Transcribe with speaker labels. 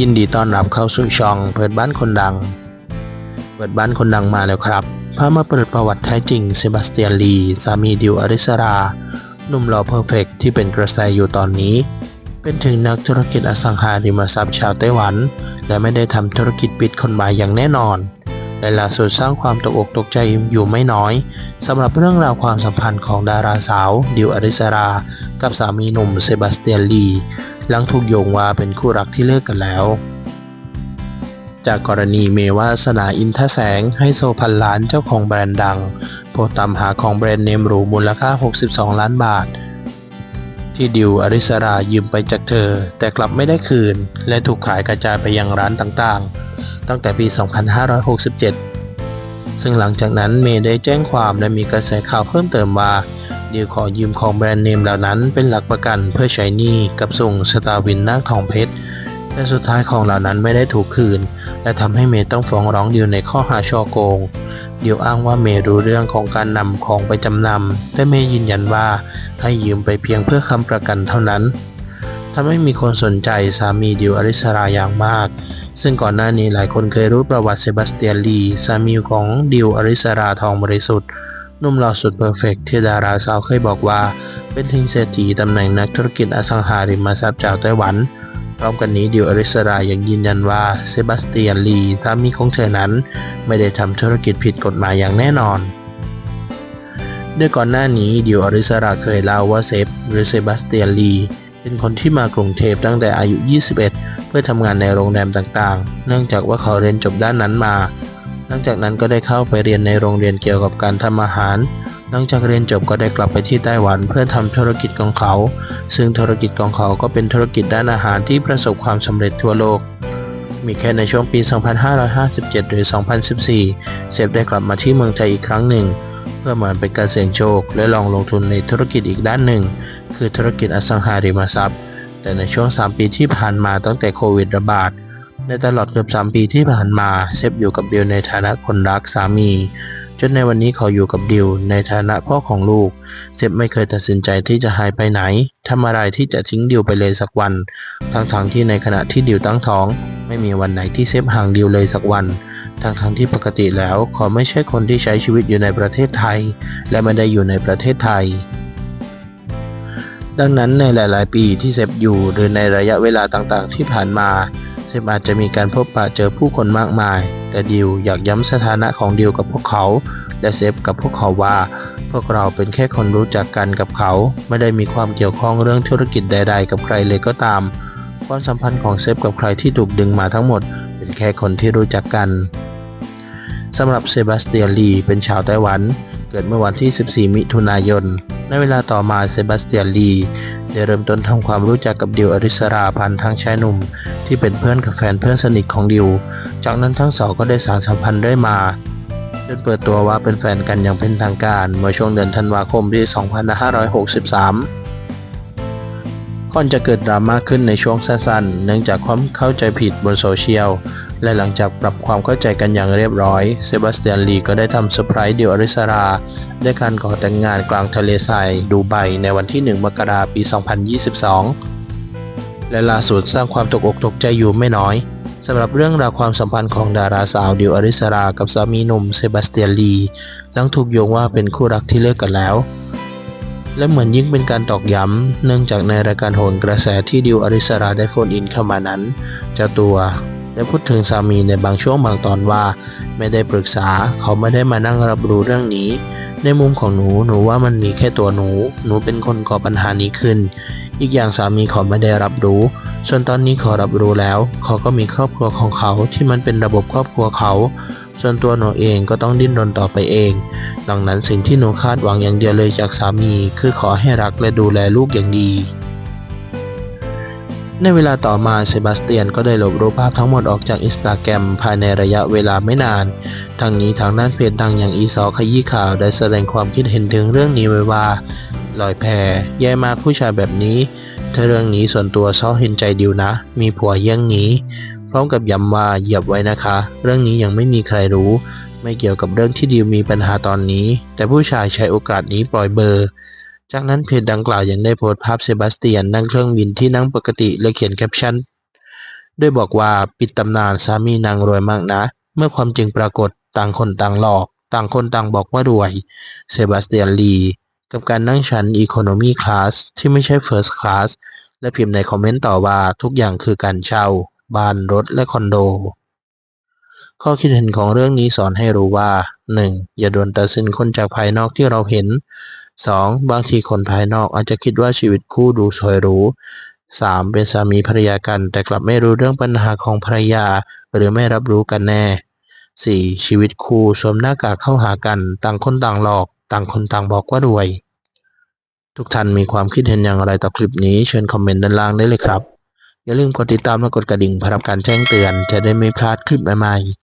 Speaker 1: ยินดีต้อนรับเข้าสู่ช่องเปิดบ้านคนดัง เปิดบ้านคนดังมาแล้วครับพามาเปิดประวัติแท้จริงเซบาสเตียนลี สามีดิวอริสรา หนุ่มหล่อเพอร์เฟกต์ที่เป็นกระแสอยู่ตอนนี้ เป็นถึงนักธุรกิจอสังหาริมทรัพย์ชาวไต้หวัน และไม่ได้ทำธุรกิจปิดคนหมายอย่างแน่นอน และล่าสุดสร้างความตกอกตกใจอยู่ไม่น้อยสำหรับเรื่องราวความสัมพันธ์ของดาราสาวดิวอริสรา กับสามีหนุ่มเซบาสเตียนลีหลังถูกโยงว่าเป็นคู่รักที่เลิกกันแล้ว จากกรณีเมวาสนาอินทแสงให้โซพันล้านเจ้าของแบรนด์ดัง โพสต์ตามหาของแบรนด์เนมหรูมูลค่า 62 ล้านบาท ที่ดิวอริสรายืมไปจากเธอ แต่กลับไม่ได้คืน และถูกขายกระจายไปยังร้านต่างๆ ตั้งแต่ปี 2567 ซึ่งหลังจากนั้นเมย์ได้แจ้งความและมีกระแสข่าวเพิ่มเติมว่าดิวขอยืมของแบรนด์เนมเหล่านั้นเป็นหลักประกันเพื่อใช้หนี้กับส่งสตาวินนาคทองเพชรแต่สุดท้ายของเหล่านั้นไม่ได้ถูกคืน และทำให้เมย์ต้องฟ้องร้องดิวในข้อหาช่อโกง ดิวอ้างว่าเมย์รู้เรื่องของการนำของไปจำนำแต่เมย์ยืนยันว่าให้ยืมไปเพียงเพื่อคำประกันเท่านั้นทำให้มีคนสนใจสามีดิวอริสราอย่างมาก ซึ่งก่อนหน้านี้หลายคนเคยรู้ประวัติเซบาสเตียนลีสามีของดิวอริสราทองบริสุทธิ์นุ่มหล่อสุดเพอร์เฟกต์ที่ดาราสาวเคยบอกว่า เป็นทิงเศรษฐีตำแหน่งนักธุรกิจอสังหาริมทรัพย์จากไต้หวัน พร้อมกันนี้ดิวอริสรายังยืนยันว่าเซบาสเตียนลีสามีของเธอนั้น ไม่ได้ทำธุรกิจผิดกฎหมายอย่างแน่นอนด้วยก่อนหน้านี้ดิวอริสราเคยเล่าว่าเซฟหรือเซบาสเตียนลีเป็นคนที่มากรุงเทพตั้งแต่อายุ 21 เพื่อทำงานในโรงแรมต่างๆ เนื่องจากว่าเขาเรียนจบด้านนั้นมา หลังจากนั้นก็ได้เข้าไปเรียนในโรงเรียนเกี่ยวกับการทำอาหาร หลังจากเรียนจบก็ได้กลับไปที่ไต้หวันเพื่อทำธุรกิจของเขา ซึ่งธุรกิจของเขาก็เป็นธุรกิจด้านอาหารที่ประสบความสำเร็จทั่วโลก มีแค่ในช่วงปี 2557 หรือ 2014 เซฟได้กลับมาที่เมืองไทยอีกครั้งหนึ่ง เพื่อเหมือนเป็นการเสี่ยงโชค และลองลงทุนในธุรกิจอีกด้านหนึ่ง คือธุรกิจอสังหาริมทรัพย์ แต่ในช่วง 3 ปีที่ผ่านมาตั้งแต่โควิดระบาดในตลอดเกือบ 3 ปีที่ผ่านมา เซฟอยู่กับดิวในฐานะคนรักสามี นในวันนี้เขาอยู่กับดิวในฐานะพ่อของลูก เซฟไม่เคยตัดสินใจที่จะหายไปไหนทำอะไรที่จะทิ้งดิวไปเลยสักวัน ทั้งๆทที่ในขณะที่ดิวตั้งท้อง ไม่มีวันไหนที่เซฟห่างดิวเลยสักวัน ทั้งๆทที่ปกติแล้วเขาไม่ใช่คนที่ใช้ชีวิตอยู่ในประเทศไทย และไม่ได้อยู่ในประเทศไทยดังนั้นในหลาย ๆ ปีที่เซฟอยู่หรือในระยะเวลาต่าง ๆ ที่ผ่านมา เซฟอาจจะมีการพบปะเจอผู้คนมากมาย แต่ดิวอยากย้ำสถานะของดิวกับพวกเขา และเซฟกับพวกเขาว่า พวกเราเป็นแค่คนรู้จักกันกับเขา ไม่ได้มีความเกี่ยวข้องเรื่องธุรกิจใด ๆ กับใครเลยก็ตาม ความสัมพันธ์ของเซฟกับใครที่ถูกดึงมาทั้งหมด เป็นแค่คนที่รู้จักกันสำหรับเซบาสเตียนลีเป็นชาวไต้หวัน เกิดเมื่อวันที่ 14 มิถุนายน ในเวลาต่อมาเซบาสเตียนลีได้เริ่มต้นทำความรู้จักกับดิวอริสราผ่านทางชายหนุ่ม ที่เป็นเพื่อนกับแฟนเพื่อนสนิทของดิว จากนั้นทั้งสองก็ได้สานสัมพันธ์ได้มาจนเปิดตัวว่าเป็นแฟนกันอย่างเป็นทางการ เมื่อช่วงเดือนธันวาคมปี2563 ก่อนจะเกิดดราม่าขึ้นในช่วงสั้นๆ เนื่องจากความเข้าใจผิดบนโซเชียล และหลังจากปรับความเข้าใจกันอย่างเรียบร้อย เซบาสเตียนลีก็ได้ทำเซอร์ไพรส์เดิวอริสราด้วยการขอแต่งงานกลางทะเลทรายดูไบในวันที่ 1 มกราปี 2022 และล่าสุดสร้างความตกอกตกใจอยู่ไม่น้อยสำหรับเรื่องราวความสัมพันธ์ของดาราสาวดิวอริสรา กับสามีหนุ่มเซบาสเตียนลีหลังถูกโยงว่าเป็นคู่รักที่เลิกกันแล้ว และเหมือนยิ่งเป็นการตอกย้ำ เนื่องจากในรายการโหนกระแสที่ดิวอริสราได้โฟนอินเข้ามานั้น เจ้าตัว ได้พูดถึงสามีในบางช่วงบางตอนว่า ไม่ได้ปรึกษาเขาไม่ได้มานั่งรับรู้เรื่องนี้ ในมุมของหนูหนูว่ามันมีแค่ตัวหนู หนูเป็นคนก่อปัญหานี้ขึ้น อีกอย่างสามีเขาไม่ได้รับรู้ ส่วนตอนนี้เขารับรู้แล้ว เขาก็มีครอบครัวของเขาที่มันเป็นระบบครอบครัวเขา ส่วนตัวหนูเองก็ต้องดิ้นรนต่อไปเอง ดังนั้นสิ่งที่หนูคาดหวังอย่างเดียวเลยจากสามี คือขอให้รักและดูแลลูกอย่างดี ในเวลาต่อมาเซบาสเตียนก็ได้ลบรูปภาพทั้งหมดออกจากอินสตาแกรมภายในระยะเวลาไม่นาน ทั้งนี้ทางด้านเพจดังอย่างอีซอขยี้ข่าวได้แสดงความคิดเห็นถึงเรื่องนี้ไว้ว่าลอยแพแย่มากผู้ชายแบบนี้ ถ้าเรื่องนี้ส่วนตัวซอเห็นใจดิวนะ มีผัวเยี่ยงนี้ พร้อมกับย้ำว่าเหยียบไว้นะคะ เรื่องนี้ยังไม่มีใครรู้ ไม่เกี่ยวกับเรื่องที่ดิวมีปัญหาตอนนี้ แต่ผู้ชายใช้โอกาสนี้ปล่อยเบอร์ จากนั้นเพจดังกล่าวยังได้โพสต์ภาพเซบาสเตียนนั่งเครื่องบินที่นั่งปกติและเขียนแคปชั่นโดยบอกว่าปิดตำนานสามีนางรวยมากนะ เมื่อความจริงปรากฏต่างคนต่างหลอก ต่างคนต่างบอกว่ารวย เซบาสเตียนลีกับการนั่งชั้นอีโคโนมีคลาสที่ไม่ใช่เฟิร์สคลาสและพิมพ์ในคอมเมนต์ต่อว่าทุกอย่างคือการเช่า บ้านรถและคอนโด ข้อคิดเห็นของเรื่องนี้สอนให้รู้ว่า 1. อย่าด่วนตัดสินคนจากภายนอกที่เราเห็น 2. บางทีคนภายนอกอาจจะคิดว่าชีวิตคู่ดูสวยหรู 3. เป็นสามีภรรยากัน แต่กลับไม่รู้เรื่องปัญหาของภรรยา หรือไม่รับรู้กันแน่ 4. ชีวิตคู่สวมหน้ากากเข้าหากัน ต่างคนต่างหลอก ต่างคนต่างบอกว่ารวย ทุกท่านมีความคิดเห็นอย่างไรต่อคลิปนี้เชิญคอมเมนต์ด้านล่างได้เลยครับ อย่าลืมกดติดตามและกดกระดิ่งเพื่อรับการแจ้งเตือนจะได้ไม่พลาดคลิปใหม่